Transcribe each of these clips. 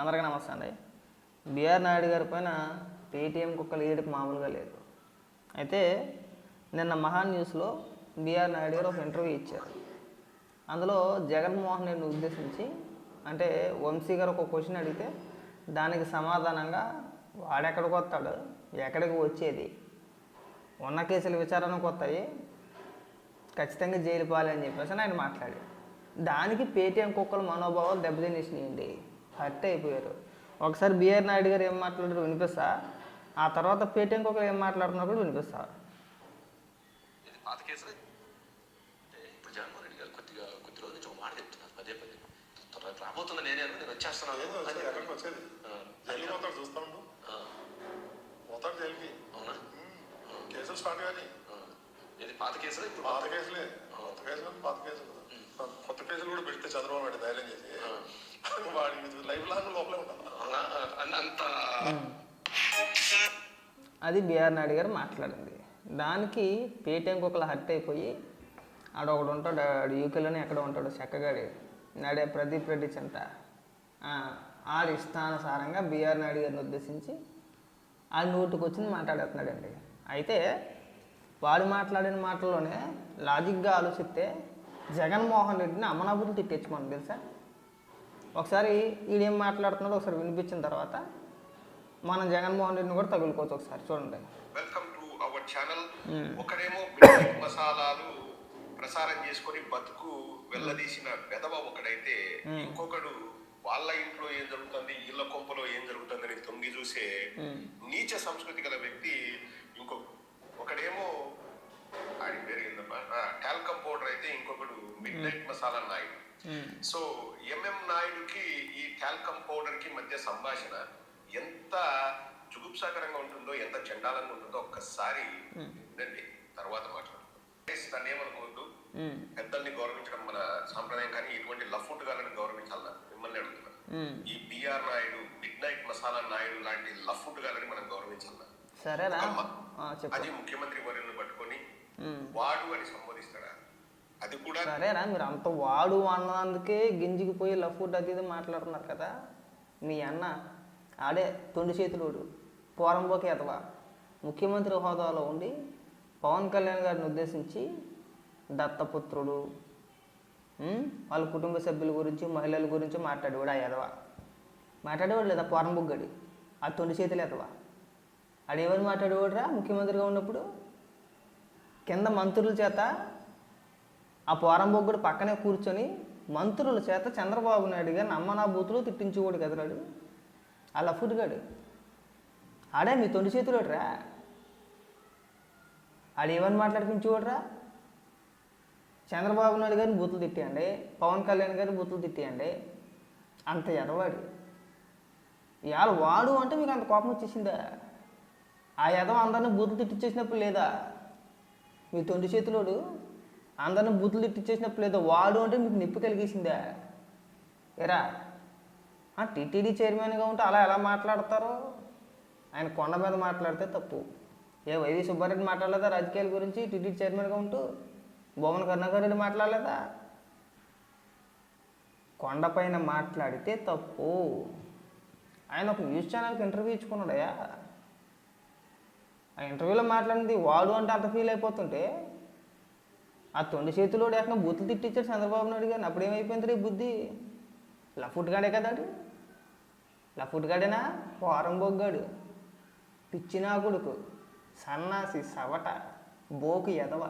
అందరికీ నమస్తే అండి. బీఆర్ నాయుడు గారి పైన పేటీఎం కుక్కలు ఏడుపు మామూలుగా లేదు. అయితే నిన్న మహాన్ న్యూస్లో బీఆర్ నాయుడు గారు ఒక ఇంటర్వ్యూ ఇచ్చారు. అందులో జగన్మోహన్ రెడ్డిని ఉద్దేశించి అంటే వంశీ గారు ఒక క్వశ్చన్ అడిగితే దానికి సమాధానంగా వాడెక్కడికి వస్తాడు? ఎక్కడికి వచ్చేది? ఉన్న కేసులు విచారణకు వస్తాయి. ఖచ్చితంగా జైలు పాలి అని చెప్పేసి ఆయన మాట్లాడాడు. దానికి పేటీఎం కుక్కల మనోభావాలు దెబ్బతినేసినాయండి. హర్ట్ అయిపోయారు. ఒకసారి బిఆర్ నాయుడు గారు ఏం మాట్లాడారు వినిపిస్తా? ఆ తర్వాత పేటీఎం కుక్కలు ఏం మాట్లాడుతున్నారు కూడా వినిపిస్తా. రాబోతుంది నేనే వచ్చేస్తున్నాను. చూస్తా ఉండు. పోతాడు జైలుకి. అవునా. కేసులు స్టార్ట్ కానీ. ఇది పాత కేసులు ఇప్పుడు? పాత కేసులే. కొత్త కేసులు పాత కేసులు కొత్త కేసులు కూడా పెడితే చంద్రబాబు నాయుడు ధైర్యం చేసి. వాడి లైఫ్ లాంగ్ లోపలే అది బిఆర్ నాయుడు గారు మాట్లాడింది. దానికి పేటీఎం కుక్కలు హర్ట్ అయిపోయి ఆడ ఒకడు ఉంటాడు ఆడు యూకేలోనే ఎక్కడ ఉంటాడు చెక్కగాడి. నాడే ప్రదీప్ రెడ్డి చెంత. ఆడి ఇష్టానుసారంగా బిఆర్ నాయుడు గారిని ఉద్దేశించి ఆ నోటుకు వచ్చింది మాట్లాడేస్తున్నాడండి. అయితే వాడు మాట్లాడిన మాటల్లోనే లాజిక్గా ఆలోచిస్తే జగన్మోహన్ రెడ్డిని అమనాబుద్ధి తిట్టేచ్చుకోండి తెలుసా? ఒకసారి ఈడేం మాట్లాడుతున్నాడో ఒకసారి వినిపించిన తర్వాత మనం జగన్మోహన్ రెడ్డిని కూడా తగులుకోవచ్చు ఒకసారి చూడండి వెల్కమ్ టు అవర్ ఛానల్. ఒకడేమో మసాలాలు ప్రసారం చేసుకొని బతుకు వెళ్ళదీసిన వెధవ ఒకడైతే మ్మ్. ఇంకొకడు వాళ్ళ ఇంట్లో ఏం జరుగుతుంది ఇళ్ళ కొంపలో ఏం జరుగుతుందని తొంగి చూసే మ్మ్. నీచ సంస్కృతి గల వ్యక్తి ఇంకో ఒకడేమో ఆడి పేరు ఏందమ్మా టాల్కమ్ పౌడర్ అయితే ఇంకొకడు midnight masala Naidu. So MM నాయుడుకి ఈ టాల్కమ్ పౌడర్కి మధ్య సంభాషణ ఎంత జుగుప్సాకరంగా ఉంటుందో ఎంత చండాలంగా ఉంటుందో ఒక్కసారి వినండి తర్వాత మాట్లాడుకుందాం. Guys, దాన్ని ఏమనుకోవద్దు. ఉమ్. పెద్దల్ని గౌరవించడం మన సాంప్రదాయం కానీ ఇటువంటి లఫ్ట్ గాలని గౌరవించాలన్నా మిమ్మల్ని అడుగుతున్నా. ఉమ్. ఈ BR Naidu midnight masala Naidu లాంటి లఫ్ట్ గాలని మనం గౌరవించాలన్నా సరేనా? చెప్పు. అది ముఖ్యమంత్రి వర్యులను పట్టుకొని. వాడు అని సంబోధిస్తాడా? అది కూడా సరేనా మీరు అంత వాడు అన్నందుకే గింజికి పోయి లఫ్ట్ అది ఇది మాట్లాడుతున్నారు కదా. మీ అన్న ఆడే తొండి చేతులోడు పోరంబోకి అథవా ముఖ్యమంత్రి హోదాలో ఉండి పవన్ కళ్యాణ్ గారిని ఉద్దేశించి దత్తపుత్రుడు వాళ్ళ కుటుంబ సభ్యుల గురించి మహిళల గురించి మాట్లాడేవాడు ఆ ఎదవా మాట్లాడేవాడు లేదా పోరంబుగ్గడి ఆ తొండి చేతులు ఎదవా ఆడేమని మాట్లాడేవాడు రా ముఖ్యమంత్రిగా ఉన్నప్పుడు? కింద మంత్రుల చేత ఆ పోరంబొగ్గుడు పక్కనే కూర్చొని మంత్రుల చేత చంద్రబాబు నాయుడు గారు నమ్మనా బూతులు తిట్టించుకోడు కదరాడు ఆ లఫుడ్గాడు ఆడే మీ తొండి చేతులోడు రా. ఆడేమని మాట్లాడిపించేవాడు చంద్రబాబు నాయుడు గారిని బూతులు తిట్టేయండి పవన్ కళ్యాణ్ గారిని బూతులు తిట్టేయండి అంత ఎదవాడు. ఇవాళ వాడు అంటే మీకు అంత కోపం వచ్చేసిందా? ఆ ఎదవ అందరిని బూతులు తిట్టించేసినప్పుడు లేదా? మీ తొండి చేతిలోడు అందరిని బూతులు తిట్టించేసినప్పుడు లేదా వాడు అంటే మీకు నిప్పు కలిగేసిందా? ఎరా టీటీడీ చైర్మన్గా ఉంటే అలా ఎలా మాట్లాడతారో? ఆయన కొండ మీద మాట్లాడితే తప్పు. ఏ వైవి సుబ్బారెడ్డి మాట్లాడలేదా రాజకీయాల గురించి? టీటీడీ చైర్మన్గా ఉంటూ? భువన్ కరుణాకర్ రెడ్డి మాట్లాడలేదా కొండపైన మాట్లాడితే తప్పు. ఆయన ఒక న్యూస్ ఛానల్కి ఇంటర్వ్యూ ఇచ్చుకున్నాడయా? ఆ ఇంటర్వ్యూలో మాట్లాడింది వాడు అంటే అంత ఫీల్ అయిపోతుంటే ఆ తొండి చేతిలో ఏకంగా బూతులు తిట్టించాడు చంద్రబాబు నాయుడు గారిని. అప్పుడు ఏమైపోయింది రే బుద్ధి? లఫుట్గాడే కదాడు కదా ఆడు? పోరం బొగ్గాడు. పిచ్చినా కొడుకు. సన్నాసి సవట బోకు ఎదవ.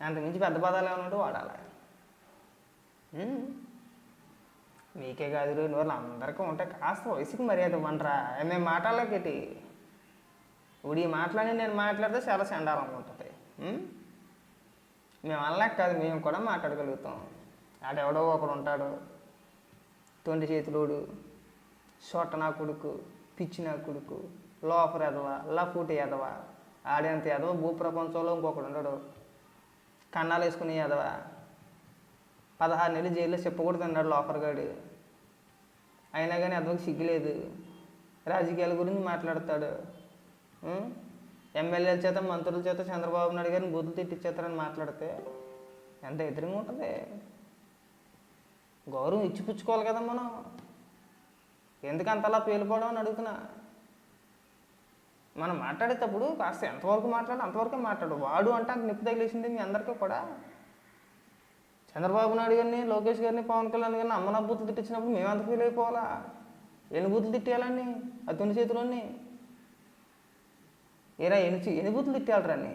అంతమించి పెద్ద పదాలు ఏమన్నా వాడాలి? మీకే కాదు రోజు వాళ్ళు అందరికీ ఉంటే కాస్త వయసుకి మర్యాద ఇవ్వండిరా. మేము మాట్లాడలేకటి ఇప్పుడు ఈ మాట్లాడి నేను మాట్లాడితే చాలా చండాలంగా ఉంటుంది. మేము అనలేక కాదు మేము కూడా మాట్లాడగలుగుతాం. ఆడెవడో ఒకడు ఉంటాడు. తొండి చేతులోడు సొట్ట నా కొడుకు పిచ్చి నా కొడుకు లోఫర్ ఎదవా లఫూటి ఎదవా ఆడేంత ఎదవ భూప్రపంచంలో ఇంకొకడు ఉండడు. కన్నాలు వేసుకునే ఎదవా పదహారు నెలలు జైల్లో చెప్పకూడదు అన్నాడు లోఫర్ గాడు అయినా కానీ అతనికి సిగ్గులేదు. రాజకీయాల గురించి మాట్లాడతాడు. ఎమ్మెల్యేల చేత మంత్రుల చేత చంద్రబాబు నాయుడు గారిని బూతులు తిట్టించేస్తారని మాట్లాడితే ఎంత ఎదురుగా ఉంటుంది? గౌరవం ఇచ్చిపుచ్చుకోవాలి కదా మనం. ఎందుకు అంతలా పేలిపోవడం అని అడుగుతున్నా. మనం మాట్లాడేటప్పుడు కాస్త ఎంతవరకు మాట్లాడు అంతవరకే మాట్లాడు. వాడు అంటే అంత నిప్పు తగిలేసింది మీ అందరికీ కూడా. చంద్రబాబు నాయుడు గారిని లోకేష్ గారిని పవన్ కళ్యాణ్ గారిని అమ్మన బూతులు తిట్టించినప్పుడు మేము అంత ఫీల్ అయిపోవాలా? ఎన్ని బూతులు తిట్టేయాలండి? అతని చేతిలోని ఏరా ఎన్ని ఎనిభూతులు ఎన్ని బూతులు తిట్టేయాలరాని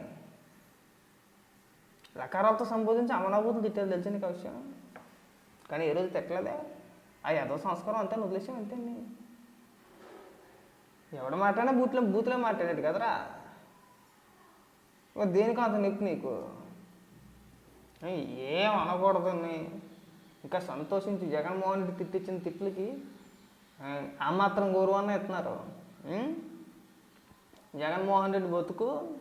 రకారాలతో సంబోధించి అమనాభూతులు తిట్టేది తెలిసి నీకు విషయం? కానీ ఏ రోజు తిట్టలేదే? ఆ ఏదో సంస్కారం అంతా వదిలేసాం అంతేండి ఎవడ ఎవడు మాట్లాడినా బూట్లో బూత్లో మాట్లాడాడు కదరా? దేనికో దేనికి అంత నొప్పి నీకు? ఏం అనకూడదు ఇంకా సంతోషించి జగన్మోహన్ రెడ్డి తిట్టించిన తిట్లకి ఆ, మాత్రం గౌరవాన్ని ఇస్తున్నారు. జగన్మోహన్ రెడ్డి బతుకు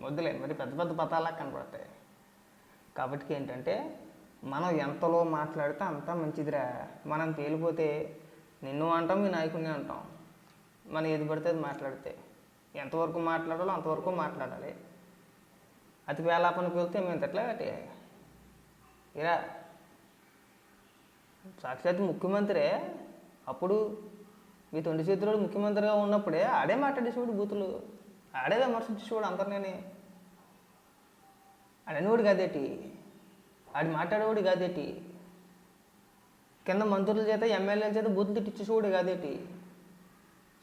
వద్దులే మరి పెద్ద పెద్ద పతాలా కనపడతాయి కాబట్టి ఏంటంటే మనం ఎంతలో మాట్లాడితే అంత మంచిదిరా. మనం తేలిపోతే నిన్ను అంటాం మీ నాయకుడిని అంటాం. మనం ఏది పడితే అది మాట్లాడితే. ఎంతవరకు మాట్లాడాలో అంతవరకు మాట్లాడాలి. అతి వేలాపనికి వెళ్తే మేము ఎట్లా ఇరా. సాక్షాత్ ముఖ్యమంత్రి అప్పుడు మీ తొండి చేతులు ముఖ్యమంత్రిగా ఉన్నప్పుడే ఆడే మాట్లాడే చూడు బూతులు. ఆడే విమర్శించి చూడు అందరినీ ఆడనివాడు కాదేటి? ఆడి మాట్లాడేవాడు కాదేటి? కింద మంత్రుల చేత ఎమ్మెల్యేల చేత బూతులు తిట్టించి చూడు కాదేటి?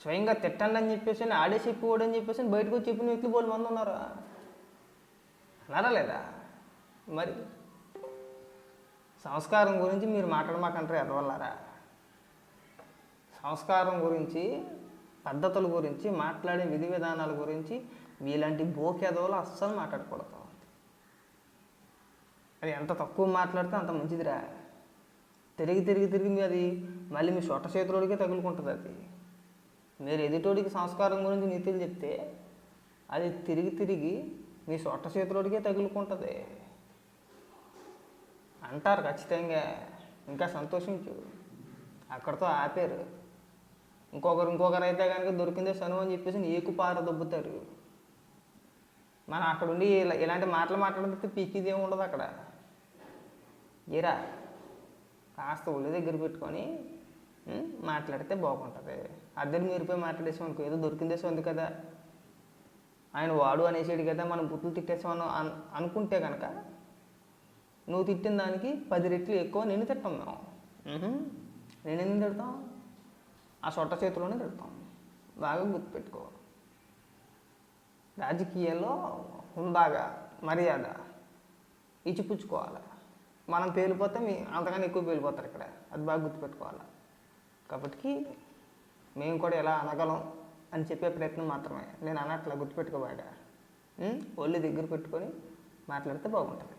స్వయంగా తిట్టండి అని చెప్పేసి ఆడే చెప్పివాడు అని చెప్పేసి బయటకు వచ్చి చెప్పిన వ్యక్తులు బోలు మంది ఉన్నారా? అన్నారా లేదా? మరి సంస్కారం గురించి మీరు మాట్లాడమాకంటారు ఎదవల్లారా సంస్కారం గురించి పద్ధతుల గురించి మాట్లాడే విధి విధానాల గురించి మీలాంటి బోకెదవలు అస్సలు మాట్లాడకూడదు. అది ఎంత తక్కువ మాట్లాడితే అంత మంచిదిరా. తిరిగి తిరిగి తిరిగి మీ అది మళ్ళీ మీ సొట్ట చేతులోడికే తగులుకుంటుంది అది. మీరు ఎదుటోడికి సంస్కారం గురించి నీతులు చెప్తే అది తిరిగి తిరిగి మీ సొట్ట చేతులోడికే తగులుకుంటుంది. అంటారు ఖచ్చితంగా. ఇంకా సంతోషించు. అక్కడితో ఆపారు. ఇంకొకరు ఇంకొకరు అయితే కనుక దొరికిందే సనువు అని చెప్పేసి నీకు పార దొబ్బుతారు. మనం అక్కడ ఉండి ఇలా ఇలాంటి మాటలు మాట్లాడితే పీకిది ఏమి ఉండదు అక్కడ. ఏరా కాస్త ఒళ్ళు దగ్గర పెట్టుకొని మాట్లాడితే బాగుంటుంది. అద్దరు మీరిపోయి మాట్లాడేసాం అనుకో ఏదో దొరికిందేసి ఉంది కదా. ఆయన వాడు అనేసాడు కదా మనం బుద్ధులు తిట్టేసామని అను అనుకుంటే కనుక నువ్వు తిట్టిన దానికి పది రెట్లు ఎక్కువ నేను తిట్టం మేము. నేను ఎందుకు తిడతాం? ఆ సొట్ట చేతిలోనే తిడతాం. బాగా గుర్తుపెట్టుకోవాలి. రాజకీయాల్లో ఉందాగా మర్యాద ఇచ్చిపుచ్చుకోవాలి. మనం పేలిపోతే మీ అంతకన్నా ఎక్కువ పేలిపోతారు ఇక్కడ. అది బాగా గుర్తుపెట్టుకోవాలి. కాబట్టి మేము కూడా ఎలా అనగలం అని చెప్పే ప్రయత్నం మాత్రమే. నేను అనట్లా గుర్తుపెట్టుకోబాడా ఒళ్ళు దగ్గర పెట్టుకొని మాట్లాడితే బాగుంటుంది.